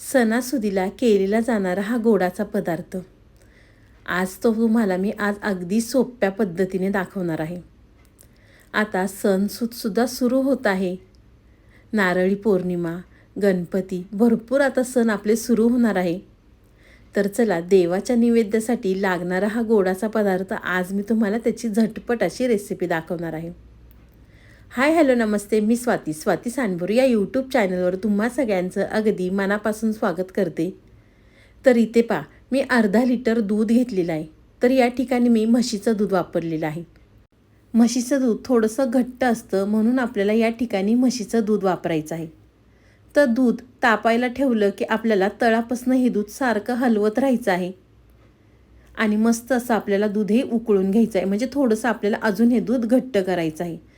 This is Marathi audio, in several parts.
सणासुदीला केलेला जाणारा हा गोडाचा पदार्थ. आज तो तुम्हाला मी आज अगदी सोप्या पद्धतीने दाखवणार आहे. आता सणसूदसुद्धा सुरू होत आहे. नारळी पौर्णिमा गणपती भरपूर आता सण आपले सुरू होणार आहे. तर चला देवाच्या नैवेद्यासाठी लागणारा हा गोडाचा पदार्थ आज मी तुम्हाला त्याची झटपट अशी रेसिपी दाखवणार आहे. हाय हॅलो नमस्ते. मी स्वाती. स्वाती सांडभोर या यूट्यूब चॅनलवर तुम्हा सगळ्यांचं अगदी मनापासून स्वागत करते. तर इथे पा मी अर्धा लिटर दूध घेतलेलं आहे. तर या ठिकाणी मी म्हशीचं दूध वापरलेलं आहे. म्हशीचं दूध थोडंसं घट्ट असतं म्हणून आपल्याला या ठिकाणी म्हशीचं दूध वापरायचं आहे. तर दूध तापायला ठेवलं की आपल्याला तळापासून हे दूध सारखं हलवत राहायचं आहे. आणि मस्त असं आपल्याला दूध हे उकळून घ्यायचं आहे. म्हणजे थोडंसं आपल्याला अजून हे दूध घट्ट करायचं आहे.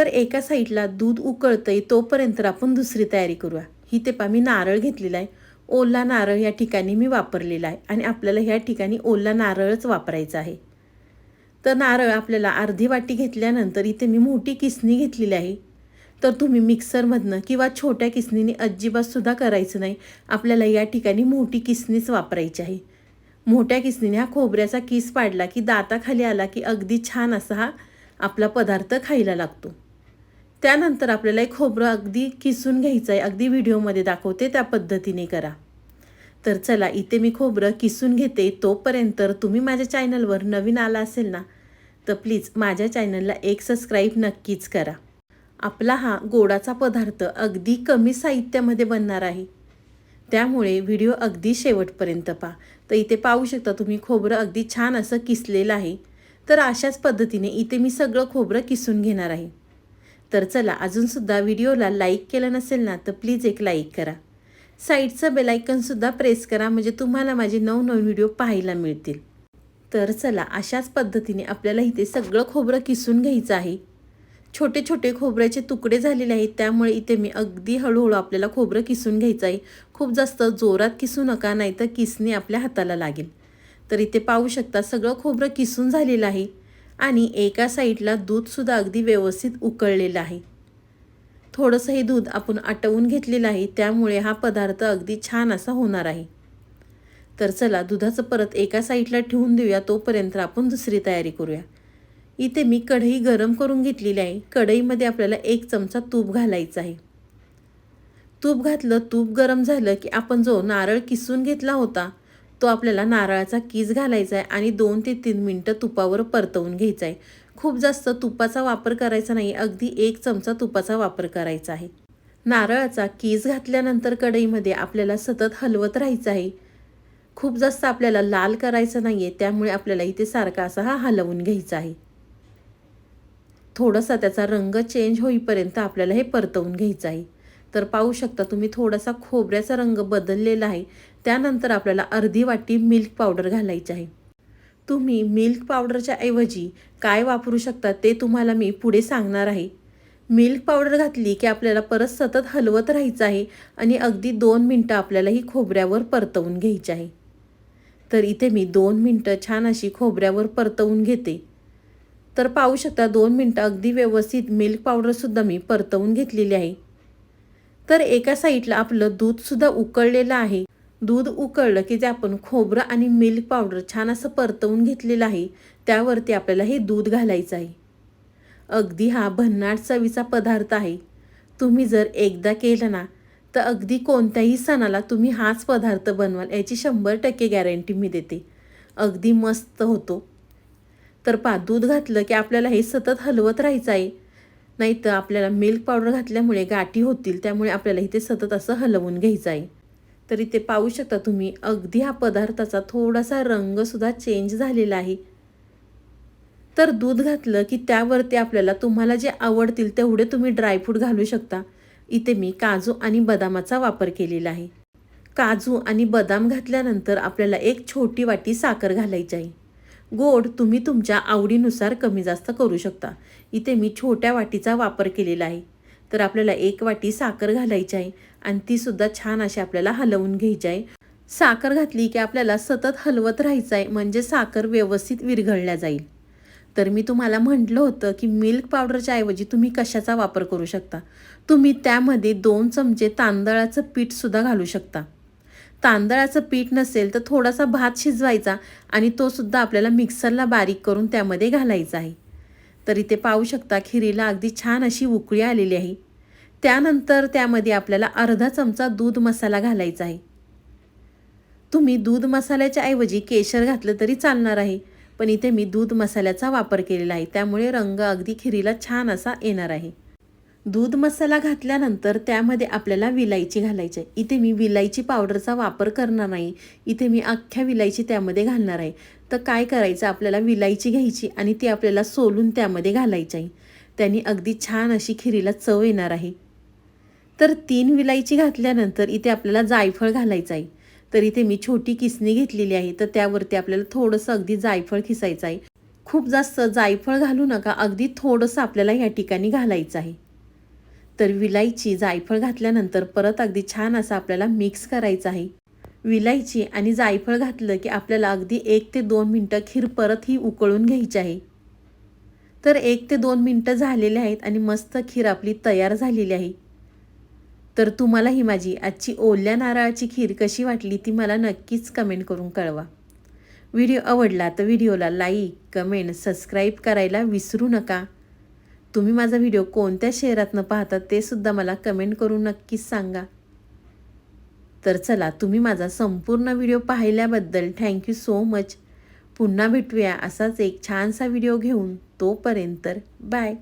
तर एका साईडला दूध उकळतंय तोपर्यंत आपण दुसरी तयारी करूया. ही ते पा मी नारळ घेतलेला आहे. ओला नारळ या ठिकाणी मी वापरलेला आहे आणि आपल्याला ह्या ठिकाणी ओला नारळच वापरायचा आहे. तर नारळ आपल्याला अर्धी वाटी घेतल्यानंतर इथे मी मोठी किसणी घेतलेली आहे. तर तुम्ही मिक्सरमधनं किंवा छोट्या किसणीने अजिबातसुद्धा करायचं नाही. आपल्याला या ठिकाणी मोठी किसणीच वापरायची आहे. मोठ्या किसणीने हा खोबऱ्याचा किस पाडला की दाताखाली आला की अगदी छान असा हा आपला पदार्थ खायला लागतो. त्यानंतर आपल्याला एक खोबरं अगदी किसून घ्यायचं आहे अगदी व्हिडिओमध्ये दाखवते त्या पद्धतीने करा. तर चला इथे मी खोबरं किसून घेते. तोपर्यंत तुम्ही माझ्या चॅनलवर नवीन आला असेल ना तर प्लीज माझ्या चॅनलला एक सबस्क्राईब नक्कीच करा. आपला हा गोडाचा पदार्थ अगदी कमी साहित्यामध्ये बनणार आहे. त्यामुळे व्हिडिओ अगदी शेवटपर्यंत पहा. तर इथे पाहू शकता तुम्ही खोबरं अगदी छान असं किसलेलं आहे. तर अशाच पद्धतीने इथे मी सगळं खोबरं किसून घेणार आहे. तर चला अजूनसुद्धा व्हिडिओला लाईक केलं नसेल ना तर प्लीज एक लाईक करा. साईडचं बेलायकनसुद्धा प्रेस करा म्हणजे तुम्हाला माझे नवनवीन व्हिडिओ पाहायला मिळतील. तर चला अशाच पद्धतीने आपल्याला इथे सगळं खोबरं किसून घ्यायचं आहे. छोटे छोटे खोबऱ्याचे तुकडे झालेले आहेत त्यामुळे इथे मी अगदी हळूहळू आपल्याला खोबरं किसून घ्यायचं आहे. खूप जास्त जोरात किसू नका नाही तर किसणे आपल्या हाताला लागेल. तर इथे पाहू शकता सगळं खोबरं किसून झालेलं आहे. आणि एका साईडला दूधसुद्धा अगदी व्यवस्थित उकळलेलं आहे. थोडंसं हे दूध आपण आटवून घेतलेलं आहे त्यामुळे हा पदार्थ अगदी छान असा होणार आहे. तर चला दुधाचं परत एका साईडला ठेवून देऊया तोपर्यंत आपण दुसरी तयारी करूया. इथे मी कढई गरम करून घेतलेली आहे. कढईमध्ये आपल्याला एक चमचा तूप घालायचं आहे. तूप घातलं तूप गरम झालं की आपण जो नारळ किसून घेतला होता तो आपल्याला नारळाचा कीस घालायचा आहे आणि दोन ते तीन मिनटं तुपावर परतवून घ्यायचा आहे खूप जास्त तुपाचा वापर करायचा नाही अगदी एक चमचा तुपाचा वापर करायचा आहे. नारळाचा कीस घातल्यानंतर कढईमध्ये आपल्याला सतत हलवत राहायचं आहे खूप जास्त आपल्याला लाल करायचं नाही आहे त्यामुळे आपल्याला इथे सारखा असा हा हलवून घ्यायचा आहे थोडासा त्याचा रंग चेंज होईपर्यंत आपल्याला हे परतवून घ्यायचं आहे तर पाहू शकता तुम्ही थोडासा खोबऱ्याचा रंग बदललेला आहे. त्यानंतर आपल्याला अर्धी वाटी मिल्क पावडर घालायची आहे. तुम्ही मिल्क पावडरच्या ऐवजी काय वापरू शकता ते तुम्हाला मी पुढे सांगणार आहे. मिल्क पावडर घातली की आपल्याला परत सतत हलवत राहायचं आहे आणि अगदी दोन मिनटं आपल्याला ही खोबऱ्यावर परतवून घ्यायची आहे. तर इथे मी दोन मिनटं छान अशी खोबऱ्यावर परतवून घेते. तर पाहू शकता दोन मिनटं अगदी व्यवस्थित मिल्क पावडरसुद्धा मी परतवून घेतलेली आहे. तर एका साईडला आपलं दूधसुद्धा उकळलेलं आहे. दूध उकळलं की जे आपण खोबरं आणि मिल्क पावडर छान असं परतवून घेतलेलं आहे त्यावरती आपल्याला हे दूध घालायचं आहे. अगदी हा भन्नाट चवीचा पदार्थ आहे. तुम्ही जर एकदा केलं ना तर अगदी कोणत्याही सणाला तुम्ही हाच पदार्थ बनवाल याची शंभर टक्के गॅरंटी मी देते. अगदी मस्त होतो. तर पा दूध घातलं की आपल्याला हे सतत हलवत राहायचं आहे. नाही तर आपल्याला मिल्क पावडर घातल्यामुळे गाठी होतील त्यामुळे आपल्याला इथे सतत असं हलवून घ्यायचं आहे. तर इथे पाहू शकता तुम्ही. अगदी हा पदार्थाचा थोडासा रंगसुद्धा चेंज झालेला आहे. तर दूध घातलं की त्यावरती आपल्याला तुम्हाला जे आवडतील तेवढे तुम्ही ड्रायफ्रूट घालू शकता. इथे मी काजू आणि बदामाचा वापर केलेला आहे. काजू आणि बदाम घातल्यानंतर आपल्याला एक छोटी वाटी साखर घालायची आहे. गोड तुम्ही तुमच्या आवडीनुसार कमी जास्त करू शकता. इथे मी छोट्या वाटीचा वापर केलेला आहे. तर आपल्याला एक वाटी साखर घालायची आहे. आणि तीसुद्धा छान अशी आपल्याला हलवून घ्यायची आहे. साखर घातली की आपल्याला सतत हलवत राहायचं आहे म्हणजे साखर व्यवस्थित विरघळल्या जाईल. तर मी तुम्हाला म्हटलं होतं की मिल्क पावडरच्या ऐवजी तुम्ही कशाचा वापर करू शकता? तुम्ही त्यामध्ये दोन चमचे तांदळाचं पीठसुद्धा घालू शकता. तांदळाचं पीठ नसेल तर थोडासा भात शिजवायचा आणि तोसुद्धा आपल्याला मिक्सरला बारीक करून त्यामध्ये घालायचा आहे. तर इथे पाहू शकता खिरीला अगदी छान अशी उकळी आलेली आहे. त्यानंतर त्यामध्ये आपल्याला अर्धा चमचा दूध मसाला घालायचा आहे. तुम्ही दूध मसाल्याच्या ऐवजी केशर घातलं तरी चालणार आहे पण इथे मी दूध मसाल्याचा वापर केलेला आहे. त्यामुळे रंग अगदी खिरीला छान असा येणार आहे. दूध मसाला घातल्यानंतर त्यामध्ये आपल्याला विलायची घालायची आहे. इथे मी विलायची पावडरचा वापर करणार नाही. इथे मी अख्ख्या विलायची त्यामध्ये घालणार आहे. तर काय करायचं? आपल्याला विलायची घ्यायची आणि ती आपल्याला सोलून त्यामध्ये घालायची आहे. त्यांनी अगदी छान अशी खिरीला चव येणार आहे. तर तीन विलायची घातल्यानंतर इथे आपल्याला जायफळ घालायचं आहे. तर इथे मी छोटी किसणी घेतलेली आहे. तर त्यावरती आपल्याला थोडंसं अगदी जायफळ खिसायचं आहे. खूप जास्त जायफळ घालू नका. अगदी थोडंसं आपल्याला या ठिकाणी घालायचं आहे. तर विलायची जायफळ घातल्यानंतर परत अगदी छान असं आपल्याला मिक्स करायचं आहे. विलायची आणि जायफळ घातलं की आपल्याला अगदी एक ते दोन मिनटं खीर परत ही उकळून घ्यायची आहे. तर एक ते दोन मिनटं झालेले आहेत आणि मस्त खीर आपली तयार झालेली आहे. तर तुम्हाला ही माझी आजची ओल्या नारळाची खीर कशी वाटली ती मला नक्कीच कमेंट करून कळवा. व्हिडिओ आवडला तर व्हिडिओला लाईक कमेंट सबस्क्राईब करायला विसरू नका. तुम्ही माझा व्हिडिओ कोणत्या शहरातनं पाहतात ते सुद्धा मला कमेंट करून नक्कीच सांगा. तर चला तुम्ही माझा संपूर्ण व्हिडिओ पाहिल्याबद्दल थँक्यू सो मच. पुन्हा भेटूया असाच एक छानसा व्हिडिओ घेऊन तोपर्यंत बाय.